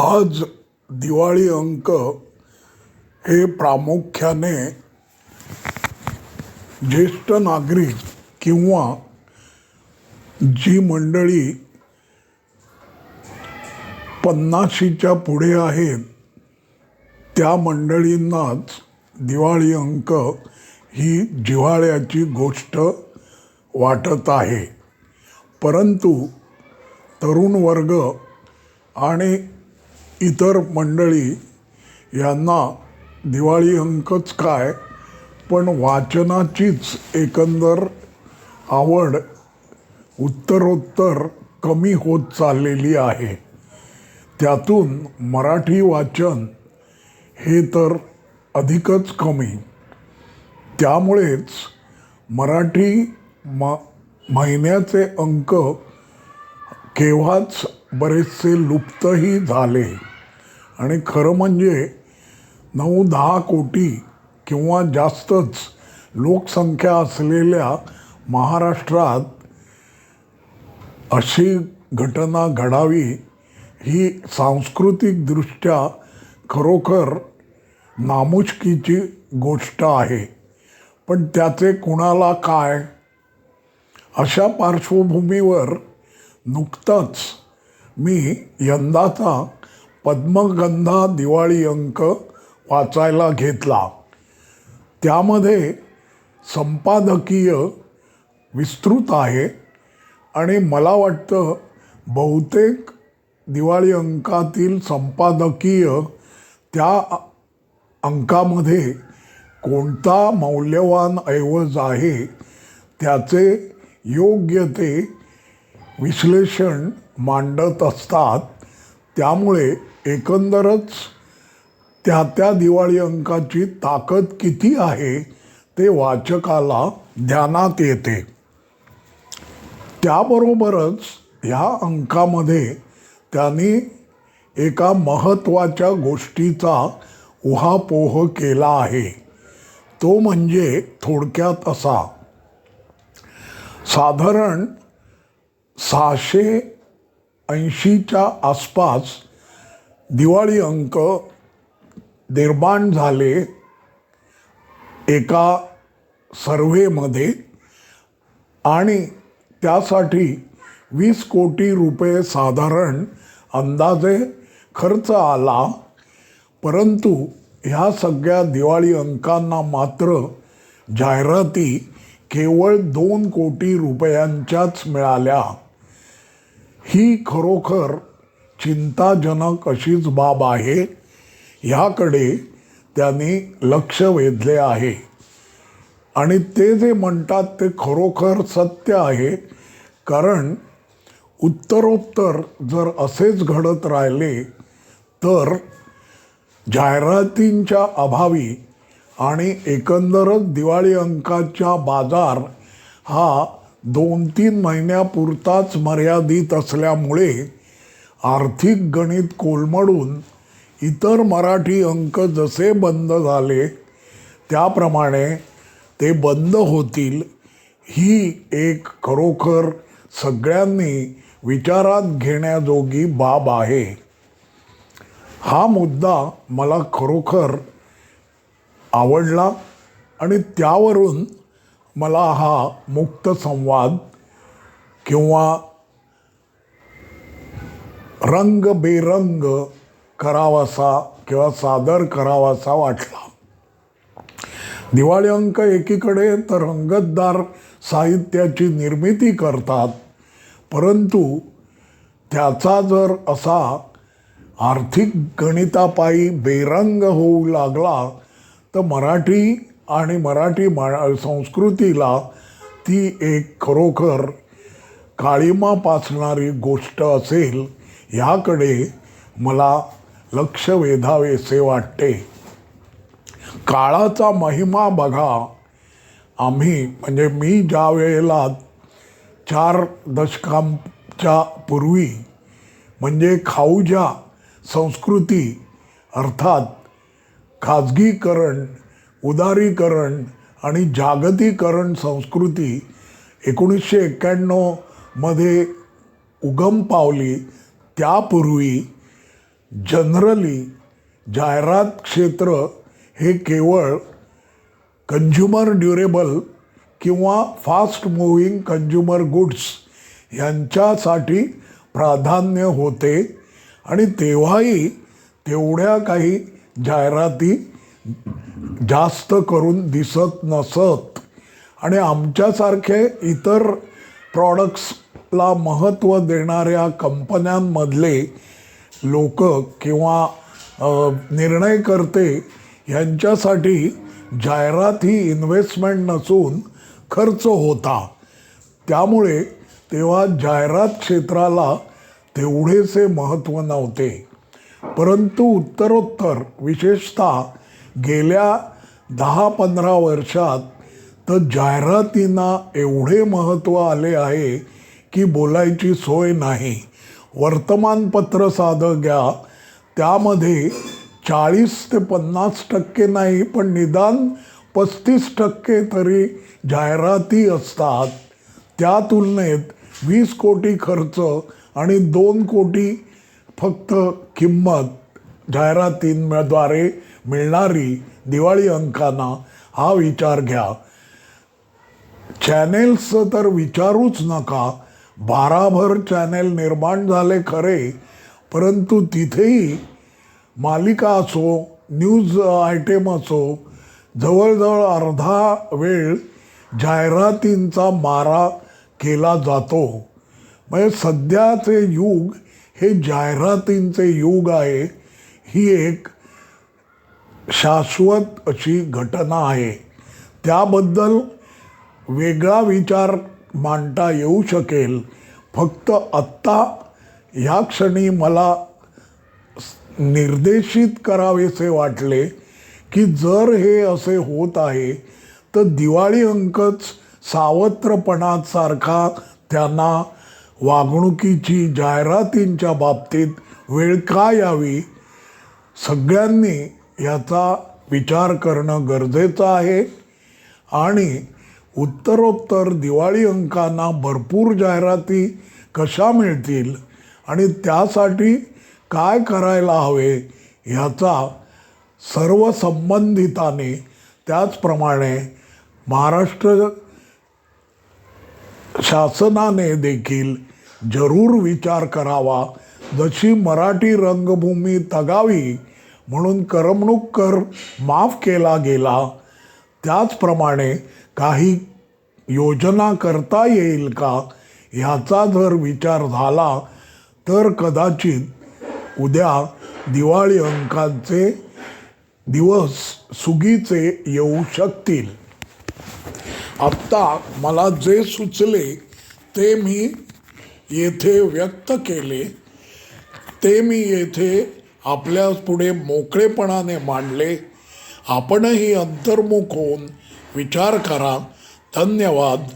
आज दिवाळी अंक हे प्रामुख्याने ज्येष्ठ नागरिक किंवा जी मंडळी पन्नाशीच्या पुढे आहेत त्या मंडळींनाच दिवाळी अंक ही जिव्हाळ्याची गोष्ट वाटत आहे. परंतु तरुण वर्ग आणि इतर मंडळी यांना दिवाळी अंकच काय पण वाचनाचीच एकंदर आवड उत्तरोत्तर कमी होत चाललेली आहे. त्यातून मराठी वाचन हे तर अधिकच कमी. त्यामुळेच मराठी म महिन्याचे अंक केव्हाच बरेचसे लुप्तही झाले. आणि खरं म्हणजे नऊ दहा कोटी किंवा जास्तच लोकसंख्या असलेल्या महाराष्ट्रात अशी घटना घडावी ही सांस्कृतिकदृष्ट्या खरोखर नामुष्कीची गोष्ट आहे. पण त्याचे कुणाला काय? अशा पार्श्वभूमीवर नुकतंच मी यंदाचा पद्मगंधा दिवाळी अंक वाचायला घेतला. त्यामध्ये संपादकीय विस्तृत आहे आणि मला वाटतं बहुतेक दिवाळी अंकातील संपादकीय त्या अंकामध्ये कोणता मौल्यवान ऐवज आहे त्याचे योग्य ते विश्लेषण मांडत असतात. त्यामुळे एकंदरच त्या त्या दिवाळी अंकाची ताकद किती आहे ते वाचकाला ध्यानात येते. त्याबरोबरच ह्या अंकामध्ये त्यांनी एका महत्त्वाच्या गोष्टीचा उहापोह केला आहे. तो म्हणजे थोडक्यात असा. साधारण सहाशे ऐंशीच्या आसपास दिवाळी अंक निर्माण झाले एका सर्व्हेमध्ये आणि त्यासाठी वीस कोटी रुपये साधारण अंदाजे खर्च आला. परंतु ह्या सगळ्या दिवाळी अंकांना मात्र जाहिराती केवळ दोन कोटी रुपयांच्याच मिळाल्या. ही खरोखर चिंताजनक अशीच बाब आहे. ह्याकडे त्यांनी लक्ष वेधले आहे. आणि ते जे म्हणतात ते खरोखर सत्य आहे. कारण उत्तरोत्तर जर असेच घडत राहिले तर जाहिरातींच्या अभावी आणि एकंदरच दिवाळी अंकाच्या बाजार हा दोन तीन महिन्यापुरताच मर्यादित असल्यामुळे आर्थिक गणित कोलमडून इतर मराठी अंक जसे बंद झाले त्याप्रमाणे ते बंद होतील ही एक खरोखर सगळ्यांनी विचारात घेण्याजोगी बाब आहे. हा मुद्दा मला खरोखर आवडला आणि त्यावरून मला हा मुक्त संवाद किंवा रंग बेरंग करावासा किंवा सादर करावासा वाटला. दिवाळी अंक एकीकडे तर रंगतदार साहित्याची निर्मिती करतात परंतु त्याचा जर असा आर्थिक गणितापायी बेरंग होऊ लागला तर मराठी आणि मराठी मा संस्कृतीला ती एक खरोखर काळीमा पाचणारी गोष्ट असेल ह्याकडे मला लक्ष वेधावेसे वाटते. काळाचा महिमा बघा. आम्ही म्हणजे मी ज्या वेळेला चार दशकांच्या पूर्वी म्हणजे खाऊजा संस्कृती अर्थात खाजगीकरण उदारीकरण आणि जागतिकरण संस्कृती एकोणीसशे एक्क्याण्णवमध्ये उगम पावली. त्यापूर्वी जनरली जाहिरात क्षेत्र हे केवळ कंझ्युमर ड्युरेबल किंवा फास्ट मुव्हिंग कंझ्युमर गुड्स यांच्यासाठी प्राधान्य होते. आणि तेव्हाही तेवढ्या काही जाहिराती जास्त करून दिसत नसत. आणि आमच्यासारखे इतर प्रॉडक्ट्सला महत्त्व देणाऱ्या कंपन्यांमधले लोक किंवा निर्णयकर्ते ह्यांच्यासाठी जाहिरात ही इन्व्हेस्टमेंट नसून खर्च होता. त्यामुळे तेव्हा जाहिरात क्षेत्राला तेवढेसे महत्त्व नव्हते. परंतु उत्तरोत्तर विशेषतः गेल्या दहा पंधरा वर्षात तर जाहिरातींना एवढे महत्त्व आले आहे की बोलायची सोय नाही. वर्तमानपत्र साधं घ्या. त्यामध्ये चाळीस ते पन्नास टक्के नाही पण निदान पस्तीस टक्के तरी जाहिराती असतात. त्या तुलनेत वीस कोटी खर्च आणि दोन कोटी फक्त किंमत जाहिरातींद्वारे मिळणारी दिवाळी अंकांना हा विचार घ्या. चॅनेल्सचं तर विचारूच नका. भाराभर चॅनेल निर्माण झाले खरे परंतु तिथेही मालिका असो न्यूज आयटेम असो जवळजवळ अर्धा वेळ जाहिरातींचा मारा केला जातो. म्हणजे सध्याचे युग हे जाहिरातींचे युग आहे. ही एक शाश्वत अशी घटना आहे. त्याबद्दल वेगळा विचार मांडता येऊ शकेल. फक्त आत्ता ह्या क्षणी मला निर्देशित करावेसे वाटले की जर हे असे होत आहे तर दिवाळी अंकच सावत्रपणासारखा त्यांना वागणुकीची जाहिरातींच्या बाबतीत वेळ का यावी. सगळ्यांनी याचा विचार करणं गरजेचं आहे. आणि उत्तरोत्तर दिवाळी अंकांना भरपूर जाहिराती कशा मिळतील आणि त्यासाठी काय करायला हवे ह्याचा सर्व संबंधिताने त्याचप्रमाणे महाराष्ट्र शासनाने देखील जरूर विचार करावा. जशी मराठी रंगभूमी तगावी म्हणून करमणूक कर माफ केला गेला. त्याचप्रमाणे काही योजना करता येईल का ह्याचा जर विचार झाला तर कदाचित उद्या दिवाळी अंकांचे दिवस सुगीचे येऊ शकतील. आत्ता मला जे सुचले ते मी येथे व्यक्त केले. ते मी येथे आपल्या पुढे मोकळेपणाने मांडले. आपणही अंतर्मुख होऊन विचार करा. धन्यवाद.